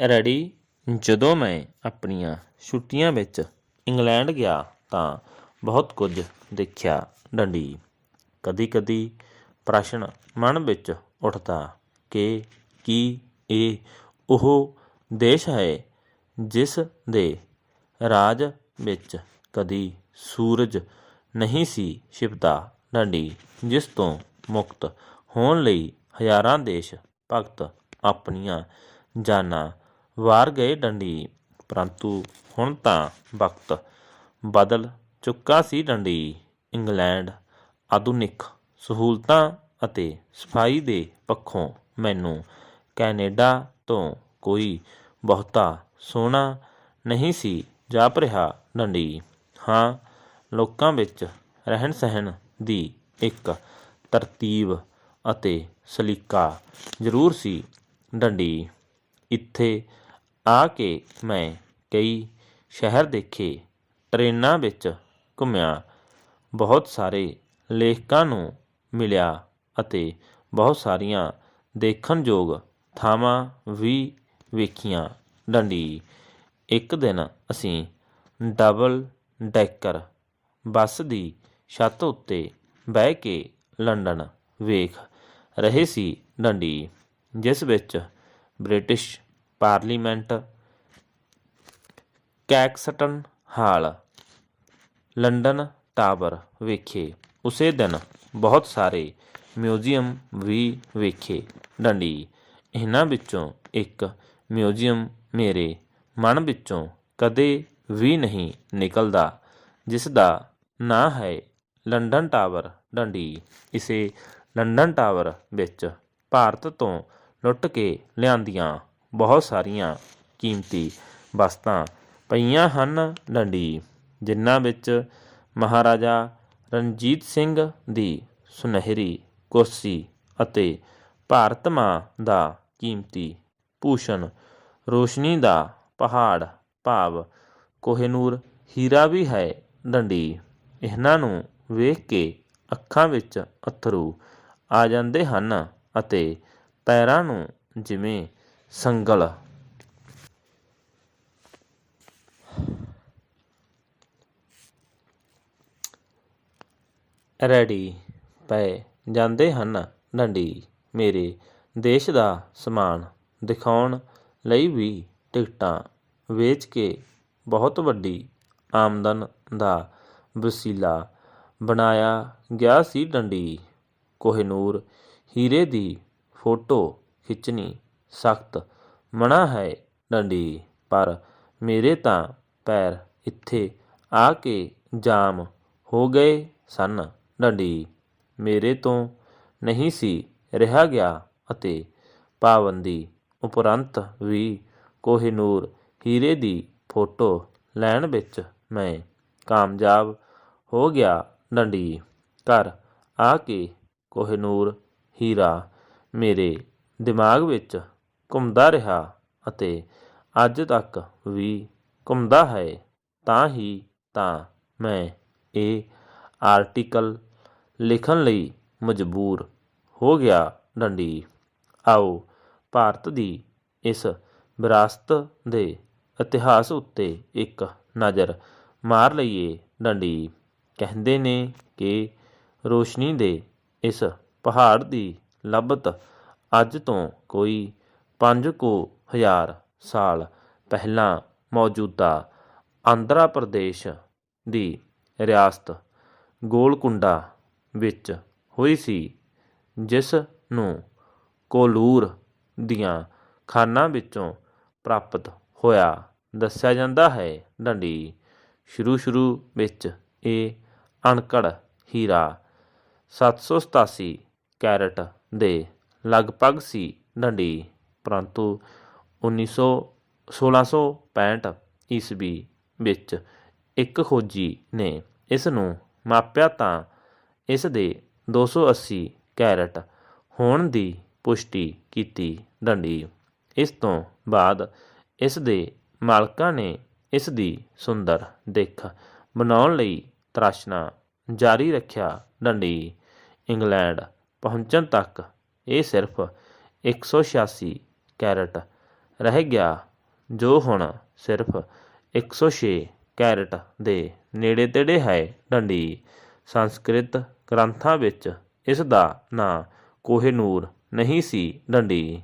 Ready? ਜਦੋਂ ਮੈਂ ਆਪਣੀਆਂ ਛੁੱਟੀਆਂ ਵਿੱਚ ਇੰਗਲੈਂਡ ਗਿਆ ਤਾਂ ਬਹੁਤ ਕੁਝ ਦੇਖਿਆ ਡੰਡੀ। ਕਦੀ ਕਦੀ ਪ੍ਰਸ਼ਨ ਮਨ ਵਿੱਚ ਉੱਠਦਾ ਕਿ ਕੀ ਇਹ ਉਹ ਦੇਸ਼ ਹੈ ਜਿਸ ਦੇ ਰਾਜ ਵਿੱਚ ਕਦੀ ਸੂਰਜ ਨਹੀਂ ਸੀ ਛਿਪਦਾ? ਡੰਡੀ, ਜਿਸ ਤੋਂ ਮੁਕਤ ਹੋਣ ਲਈ ਹਜ਼ਾਰਾਂ ਦੇਸ਼ ਭਗਤ ਆਪਣੀਆਂ ਜਾਨਾਂ ਵਾਰ ਗਏ ਡੰਡੀ, ਪਰੰਤੂ ਹੁਣ ਤਾਂ ਵਕਤ ਬਦਲ ਚੁੱਕਾ ਸੀ ਡੰਡੀ। ਇੰਗਲੈਂਡ ਆਧੁਨਿਕ ਸਹੂਲਤਾਂ ਅਤੇ ਸਫ਼ਾਈ ਦੇ ਪੱਖੋਂ ਮੈਨੂੰ ਕੈਨੇਡਾ ਤੋਂ ਕੋਈ ਬਹੁਤਾ ਸੋਹਣਾ ਨਹੀਂ ਸੀ ਜਾਪ ਰਿਹਾ ਡੰਡੀ। ਹਾਂ, ਲੋਕਾਂ ਵਿੱਚ ਰਹਿਣ ਸਹਿਣ ਦੀ ਇੱਕ ਤਰਤੀਬ ਅਤੇ ਸਲੀਕਾ ਜ਼ਰੂਰ ਸੀ ਡੰਡੀ। ਇੱਥੇ ਆ ਕੇ ਮੈਂ ਕਈ ਸ਼ਹਿਰ ਦੇਖੇ, ਟ੍ਰੇਨਾਂ ਵਿੱਚ ਘੁੰਮਿਆ। ਬਹੁਤ ਸਾਰੇ ਲੇਖਕਾਂ ਨੂੰ ਮਿਲਿਆ ਅਤੇ ਬਹੁਤ ਸਾਰੀਆਂ ਦੇਖਣਯੋਗ ਥਾਵਾਂ ਵੀ ਵੇਖੀਆਂ। ਡੰਡੀ। ਇੱਕ ਦਿਨ ਅਸੀਂ ਡਬਲ ਡੈਕਰ ਬੱਸ ਦੀ ਛੱਤ ਉੱਤੇ ਬਹਿ ਕੇ ਲੰਡਨ ਵੇਖ ਰਹੇ ਸੀ ਡੰਡੀ, ਜਿਸ ਵਿੱਚ British parliament Caxton Hall, London Tower ਵੇਖੇ। ਉਸੇ ਦਿਨ ਬਹੁਤ ਸਾਰੇ ਮਿਊਜ਼ੀਅਮ ਵੀ ਵੇਖੇ। ਡੰਡੀ, ਇਹਨਾਂ ਵਿੱਚੋਂ ਇੱਕ ਮਿਊਜ਼ੀਅਮ ਮੇਰੇ ਮਨ ਵਿੱਚੋਂ ਕਦੇ ਵੀ ਨਹੀਂ ਨਿਕਲਦਾ, ਜਿਸ ਦਾ ਨਾਂ ਹੈ ਲੰਡਨ ਟਾਵਰ। ਡੰਡੀ, ਇਸੇ ਲੰਡਨ ਟਾਵਰ ਵਿੱਚ ਭਾਰਤ ਤੋਂ ਲੁੱਟ ਕੇ ਲਿਆਂਦੀਆਂ ਬਹੁਤ ਸਾਰੀਆਂ ਕੀਮਤੀ ਵਸਤਾਂ ਪਈਆਂ ਹਨ ਡੰਡੀ, ਜਿਨ੍ਹਾਂ ਵਿੱਚ ਮਹਾਰਾਜਾ ਰਣਜੀਤ ਸਿੰਘ ਦੀ ਸੁਨਹਿਰੀ ਕੁਰਸੀ ਅਤੇ ਭਾਰਤ ਮਾਂ ਦਾ ਕੀਮਤੀ ਭੂਸ਼ਣ, ਰੋਸ਼ਨੀ ਦਾ ਪਹਾੜ ਭਾਵ ਕੋਹਿਨੂਰ ਹੀਰਾ ਵੀ ਹੈ ਡੰਡੀ। ਇਹਨਾਂ ਨੂੰ ਵੇਖ ਕੇ ਅੱਖਾਂ ਵਿੱਚ ਅਥਰੂ ਆ ਜਾਂਦੇ ਹਨ ਅਤੇ ਪੈਰਾਂ ਨੂੰ ਜਿਵੇਂ ਸੰਗਲ। ਰੈਡੀ, ਪਏ, ਜਾਂਦੇ ਹਨ ਡੰਡੀ। ਮੇਰੇ ਦੇਸ਼ ਦਾ ਸਮਾਨ ਦਿਖਾਉਣ ਲਈ ਵੀ ਟਿਕਟਾਂ ਵੇਚ ਕੇ ਬਹੁਤ ਵੱਡੀ ਆਮਦਨ ਦਾ ਵਸੀਲਾ ਬਣਾਇਆ ਗਿਆ ਸੀ ਡੰਡੀ। ਕੋਹਨੂਰ ਹੀਰੇ ਦੀ ਫੋਟੋ ਖਿੱਚਣੀ ਸਖਤ ਮਨਾ ਹੈ ਡੰਡੀ, ਪਰ ਮੇਰੇ ਤਾਂ ਪੈਰ ਇੱਥੇ ਆ ਕੇ ਜਾਮ ਹੋ ਗਏ ਸਨ। ਡੰਡੀ, ਮੇਰੇ ਤੋਂ ਨਹੀਂ ਸੀ ਰਿਹਾ ਗਿਆ ਅਤੇ ਪਾਬੰਦੀ ਉਪਰੰਤ ਵੀ ਕੋਹਿਨੂਰ ਹੀਰੇ ਦੀ ਫੋਟੋ ਲੈਣ ਵਿੱਚ ਮੈਂ ਕਾਮਯਾਬ ਹੋ ਗਿਆ। ਡੰਡੀ, ਘਰ ਆ ਕੇ ਕੋਹਿਨੂਰ ਹੀਰਾ ਮੇਰੇ ਦਿਮਾਗ ਵਿੱਚ ਘੁੰਮਦਾ ਰਿਹਾ ਅਤੇ ਅੱਜ ਤੱਕ ਵੀ ਘੁੰਮਦਾ ਹੈ, ਤਾਂ ਹੀ ਤਾਂ ਮੈਂ ਇਹ ਆਰਟੀਕਲ ਲਿਖਣ ਲਈ ਮਜਬੂਰ ਹੋ ਗਿਆ, ਡੰਡੀ। ਆਓ, ਭਾਰਤ ਦੀ ਇਸ ਵਿਰਾਸਤ ਦੇ ਇਤਿਹਾਸ ਉੱਤੇ ਇੱਕ ਨਜ਼ਰ ਮਾਰ ਲਈਏ, ਡੰਡੀ। ਕਹਿੰਦੇ ਨੇ ਕਿ ਰੋਸ਼ਨੀ ਦੇ ਇਸ ਪਹਾੜ ਦੀ ਲੱਭਤ ਅੱਜ ਤੋਂ ਕੋਈ ਪੰਜ ਕੋ ਹਜ਼ਾਰ ਸਾਲ ਪਹਿਲਾਂ ਮੌਜੂਦਾ ਆਂਧਰਾ ਪ੍ਰਦੇਸ਼ ਦੀ ਰਿਆਸਤ ਗੋਲਕੁੰਡਾ ਵਿੱਚ ਹੋਈ ਸੀ, ਜਿਸ ਨੂੰ ਕੋਲੂਰ ਦੀਆਂ ਖਾਨਾਂ ਵਿੱਚੋਂ ਪ੍ਰਾਪਤ ਹੋਇਆ ਦੱਸਿਆ ਜਾਂਦਾ ਹੈ। ਡੰਡੀ ਸ਼ੁਰੂ ਸ਼ੁਰੂ ਵਿੱਚ ਇਹ ਅਣਕੜ ਹੀਰਾ 787 ਕੈਰਟ ਦੇ ਲਗਭਗ ਸੀ। ਡੰਡੀ ਪਰੰਤੂ 1900 1665 ਈਸਵੀ ਵਿੱਚ ਇੱਕ ਖੋਜੀ ਨੇ ਇਸ ਨੂੰ ਮਾਪਿਆ ਤਾਂ ਇਸ ਦੇ 280 ਕੈਰਟ ਹੋਣ ਦੀ ਪੁਸ਼ਟੀ ਕੀਤੀ ਡੰਡੀ। ਇਸ ਤੋਂ ਬਾਅਦ ਇਸ ਦੇ ਮਾਲਕਾਂ ਨੇ ਇਸ ਦੀ ਸੁੰਦਰ ਦਿੱਖ ਬਣਾਉਣ ਲਈ ਤਰਾਸ਼ਣਾ ਜਾਰੀ ਰੱਖਿਆ। ਡੰਡੀ ਇੰਗਲੈਂਡ ਪਹੁੰਚਣ ਤੱਕ ਇਹ ਸਿਰਫ 186 ਕੈਰਟ। ਰਹਿ ਗਿਆ ਜੋ ਹੁਣ ਸਿਰਫ 106 ਕੈਰਟ ਦੇ ਨੇੜੇ ਤੇੜੇ ਹੈ ਡੰਡੀ। ਸੰਸਕ੍ਰਿਤ ਗ੍ਰੰਥਾਂ ਵਿੱਚ ਇਸ ਦਾ ਨਾਂ ਕੋਹਿਨੂਰ ਨਹੀਂ ਸੀ ਡੰਡੀ।